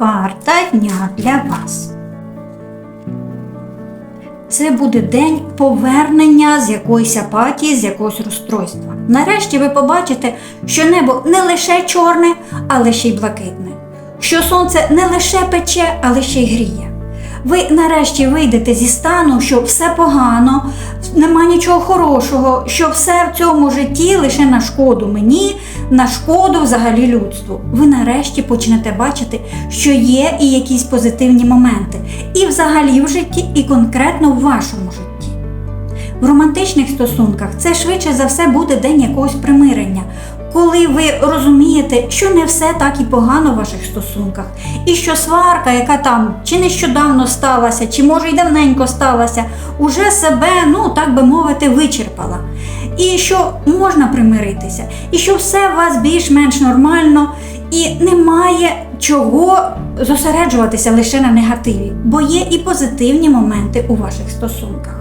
Карта дня для вас. Це буде день повернення з якоїсь апатії, з якогось розстройства. Нарешті ви побачите, що небо не лише чорне, але ще й блакитне. Що сонце не лише пече, але ще й гріє. Ви нарешті вийдете зі стану, що все погано, нема нічого хорошого, що все в цьому житті лише на шкоду мені, на шкоду взагалі людству. Ви нарешті почнете бачити, що є і якісь позитивні моменти, і взагалі в житті, і конкретно в вашому житті. В романтичних стосунках це швидше за все буде день якогось примирення, коли ви розумієте, що не все так і погано в ваших стосунках, і що сварка, яка там чи нещодавно сталася, чи може й давненько сталася, уже себе, ну так би мовити, вичерпала. І що можна примиритися, і що все у вас більш-менш нормально, і немає чого зосереджуватися лише на негативі, бо є і позитивні моменти у ваших стосунках.